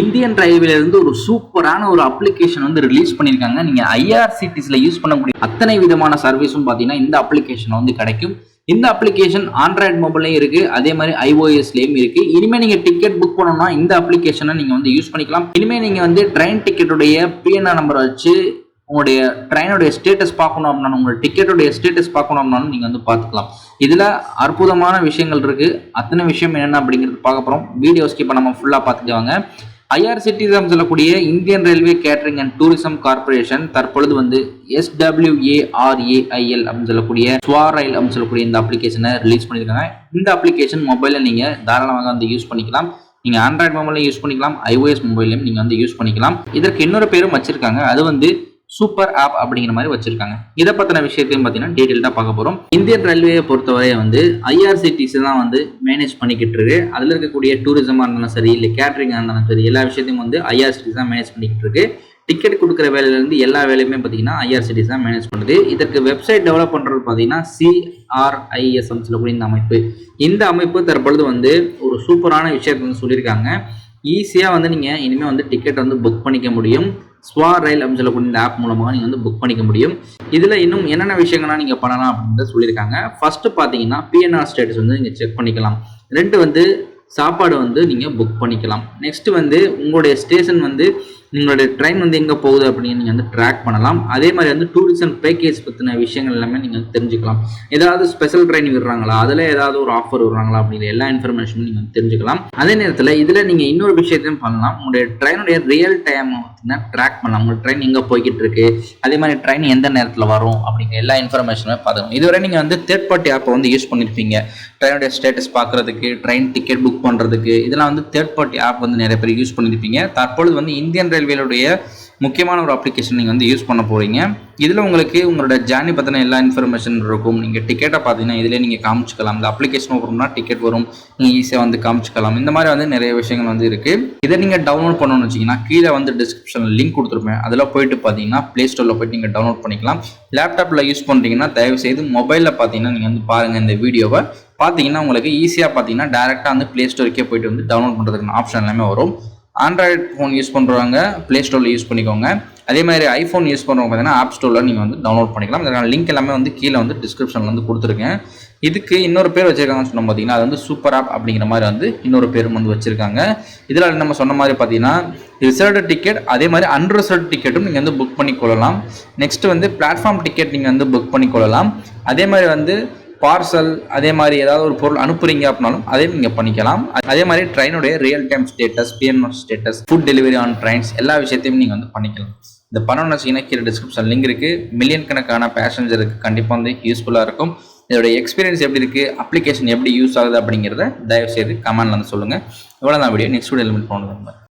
Indian ரயில்வேல இருந்து ஒரு சூப்பரான ஒரு அப்ளிகேஷன் வந்து ரிலீஸ் பண்ணியிருக்காங்க. நீங்க ஐஆர்சிடிஸ்ல யூஸ் பண்ணக்கூடிய அத்தனை விதமான சர்வீஸும் பார்த்தீங்கன்னா இந்த அப்ளிகேஷன் வந்து கிடைக்கும். இந்த அப்ளிகேஷன் ஆண்ட்ராய்டு மொபைல்லையும் இருக்கு. அதே மாதிரி ஐஓஎஸ்லயும் இருக்கு. இனிமே நீங்க டிக்கெட் புக் பண்ணணும்னா இந்த அப்ளிகேஷனை நீங்க வந்து யூஸ் பண்ணிக்கலாம். இனிமே நீங்க வந்து ட்ரெயின் டிக்கெட்டுடைய பிஎன்ஆர் நம்பரை வச்சு உங்களுடைய ட்ரெயினுடைய ஸ்டேட்டஸ் பார்க்கணும் அப்படின்னா உங்களுடைய டிக்கெட்டுடைய ஸ்டேட்டஸ் பார்க்கணும் அப்படின்னாலும் நீங்கள் வந்து பார்த்துக்கலாம். இதில் அற்புதமான விஷயங்கள் இருக்குது அத்தனை விஷயம் என்னென்ன அப்படிங்கிறது பார்க்க போகிறோம் வீடியோ ஸ்கிப் நம்ம ஃபுல்லாக பார்த்துக்குவாங்க ஐஆர்சிடிஎம் சொல்லக்கூடிய Indian railway catering and tourism corporation தற்பொழுது வந்து எஸ்டபிள்யூஏஆர்ஏஐஎல் அப்படின்னு சொல்லக்கூடிய ஸ்வா ரயில் அப்படின்னு சொல்லக்கூடிய இந்த அப்ளிகேஷனை ரிலீஸ் பண்ணியிருக்காங்க. இந்த அப்ளிகேஷன் மொபைலில் நீங்கள் தாராளமாக வந்து யூஸ் பண்ணிக்கலாம். நீங்கள் ஆண்ட்ராய்டு மொபைலையும் யூஸ் பண்ணிக்கலாம். ஐஓஎஸ் மொபைலையும் நீங்கள் வந்து யூஸ் பண்ணிக்கலாம். இதற்கு இன்னொரு பேரும் வச்சிருக்காங்க. அது வந்து சூப்பர் ஆப் அப்படிங்கிற மாதிரி வச்சிருக்காங்க. இதை பத்தின விஷயத்தையும் பார்த்தீங்கன்னா டீட்டெயில்டாக பார்க்க போகிறோம் இந்தியன் ரயில்வேயை பொறுத்தவரை வந்து ஐஆர்சிடிசி தான் வந்து மேனேஜ் பண்ணிக்கிட்டு இருக்கு. அதில் இருக்கக்கூடிய டூரிசமாக இருந்தாலும் சரி இல்லை கேட்ரிங்காக இருந்தாலும் சரி எல்லா விஷயத்தையும் வந்து ஐஆர்சிடிசி தான் மேனேஜ் பண்ணிக்கிட்டு இருக்கு. டிக்கெட் கொடுக்குற வேலையிலேருந்து எல்லா வேலையுமே பார்த்தீங்கன்னா ஐஆர்சிடிசி தான் மேனேஜ் பண்ணுது. இதற்கு வெப்சைட் டெவலப் பண்ணுறது பார்த்தீங்கன்னா சிஆர்ஐஎஸ்எம் சொல்லக்கூடிய இந்த அமைப்பு. இந்த அமைப்பு தற்பொழுது வந்து ஒரு சூப்பரான விஷயத்தை வந்து சொல்லியிருக்காங்க ஈஸியாக வந்து நீங்கள் இனிமேல் வந்து டிக்கெட் வந்து புக் பண்ணிக்க முடியும். ஸ்வா ரயில் அப்படின்னு சொல்லக்கூடிய இந்த ஆப் மூலமாக நீங்கள் வந்து புக் பண்ணிக்க முடியும். இதில் இன்னும் என்னென்ன விஷயங்கள்லாம் நீங்கள் பண்ணலாம் அப்படின்றத சொல்லியிருக்காங்க. ஃபஸ்ட்டு பார்த்தீங்கன்னா பிஎன்ஆர் ஸ்டேட்டஸ் வந்து நீங்கள் செக் பண்ணிக்கலாம். ரெண்டு வந்து சாப்பாடு வந்து நீங்கள் புக் பண்ணிக்கலாம். நெக்ஸ்ட் வந்து உங்களுடைய ஸ்டேஷன் வந்து உங்களுடைய ட்ரெயின் வந்து எங்கே போகுது அப்படின்னு நீங்கள் வந்து ட்ராக் பண்ணலாம். அதே மாதிரி வந்து டூரிசம் பேக்கேஜ் பற்றின விஷயங்கள் எல்லாமே நீங்கள் வந்து தெரிஞ்சுக்கலாம். ஏதாவது ஸ்பெஷல் ட்ரெயின் விடுறாங்களா? அதில் ஏதாவது ஒரு ஆஃபர் விடுறாங்களா? அப்படிங்கிற எல்லா இன்ஃபர்மேஷனும் நீங்கள் வந்து தெரிஞ்சுக்கலாம். அதே நேரத்தில் இதில் நீங்கள் இன்னொரு விஷயத்தையும் பண்ணலாம். உங்களுடைய ட்ரெயினுடைய ரியல் டைம் பார்த்தீங்கன்னா ட்ராக் பண்ணலாம். உங்கள் ட்ரெயின் எங்கே போய்கிட்டு இருக்கு? அதே மாதிரி ட்ரெயின் எந்த நேரத்தில் வரும்? அப்படிங்கிற எல்லா இன்ஃபர்மேஷனுமே பார்த்துக்கணும் இதுவரை நீங்கள் வந்து தேர்ட் பார்ட்டி ஆப்பை வந்து யூஸ் பண்ணியிருப்பீங்க ட்ரெயினுடைய ஸ்டேட்டஸ் பார்க்குறதுக்கு ட்ரெயின் டிக்கெட் புக் பண்ணுறதுக்கு இதெல்லாம் வந்து தேர்ட் பார்ட்டி ஆப் வந்து நிறைய பேர் யூஸ் பண்ணியிருப்பீங்க தற்பொழுது வந்து இந்தியன் ரயில் ரயில்வேலுடைய முக்கியமான ஒரு அப்ளிகேஷன் நீங்கள் வந்து யூஸ் பண்ண போகிறீங்க இதில் உங்களுக்கு உங்களோட ஜேர்னி பற்றின எல்லா இன்ஃபர்மேஷன் இருக்கும். நீங்கள் டிக்கெட்டை பார்த்தீங்கன்னா இதிலே நீங்கள் காமிச்சிக்கலாம். இந்த அப்ளிகேஷன் ஓப்பன்னா டிக்கெட் வரும். நீங்கள் ஈஸியாக வந்து காமிச்சிக்கலாம். இந்த மாதிரி வந்து நிறைய விஷயங்கள் வந்து இருக்குது இதை நீங்கள் டவுன்லோட் பண்ணணும்னு வச்சிங்கன்னா கீழே வந்து டிஸ்கிரிப்ஷனில் லிங்க் கொடுத்துருப்பேன். அதில் போயிட்டு பார்த்தீங்கன்னா ப்ளே ஸ்டோரில் போயிட்டு நீங்கள் டவுன்லோட் பண்ணிக்கலாம். லேப்டாப்பில் யூஸ் பண்ணுறீங்கன்னா தயவுசெய்து மொபைலில் பார்த்தீங்கன்னா நீங்கள் வந்து பாருங்கள் இந்த வீடியோவை. பார்த்தீங்கன்னா உங்களுக்கு ஈஸியாக பார்த்தீங்கன்னா டேரெக்டாக வந்து ப்ளே ஸ்டோருக்கே போயிட்டு வந்து டவுன்லோட் பண்ணுறதுக்கு ஆப்ஷன் எல்லாமே வரும். ஆண்ட்ராய்டு ஃபோன் யூஸ் பண்ணுறவங்க ப்ளே ஸ்டோரில் யூஸ் பண்ணிக்கோங்க. அதே மாதிரி ஐஃபோன் யூஸ் பண்ணுறவங்க பார்த்தீங்கன்னா ஆப் ஸ்டோரில் நீங்கள் வந்து டவுன்லோட் பண்ணிக்கலாம். இதற்கான லிங்க் எல்லாமே வந்து கீழே வந்து டிஸ்கிரிப்ஷனில் வந்து கொடுத்துருக்கேன். இதுக்கு இன்னொரு பேர் வச்சுருக்காங்கன்னு சொன்னோம் பார்த்தீங்கன்னா அது வந்து சூப்பர் ஆப் அப்படிங்கிற மாதிரி வந்து இன்னொரு பேரும் வந்து வச்சுருக்காங்க. இதில் நம்ம சொன்ன மாதிரி பார்த்தீங்கன்னா ரிசர்வ்டு டிக்கெட் அதே மாதிரி அன்ரிசர்வ்டு டிக்கெட்டும் நீங்கள் வந்து புக் பண்ணிக்கொள்ளலாம். நெக்ஸ்ட் வந்து பிளாட்ஃபார்ம் டிக்கெட் நீங்கள் வந்து புக் பண்ணிக்கொள்ளலாம். அதே மாதிரி வந்து பார்சல் அதே மாதிரி ஏதாவது ஒரு பொருள் அனுப்புறீங்க அப்படின்னாலும் அதையும் நீங்கள் பண்ணிக்கலாம். அதே மாதிரி ட்ரெயினுடைய real time status PNR status food delivery on trains எல்லா விஷயத்தையும் நீங்கள் வந்து பண்ணிக்கலாம். இந்த பணம் வச்சிங்கன்னா கீழே டிஸ்கிரிப்ஷன் லிங்க் இருக்குது மில்லியன் கணக்கான பேசஞ்சருக்கு கண்டிப்பாக வந்து யூஸ்ஃபுல்லாக இருக்கும். இதோட எக்ஸ்பீரியன்ஸ் எப்படி இருக்குது அப்ளிகேஷன் எப்படி யூஸ் ஆகுது அப்படிங்கிறத தயவுசெய்து கமெண்ட்ல வந்து சொல்லுங்கள் இவ்வளோ தான் வீடியோ நெக்ஸ்ட் வீடியோ எலிமெண்ட் போனது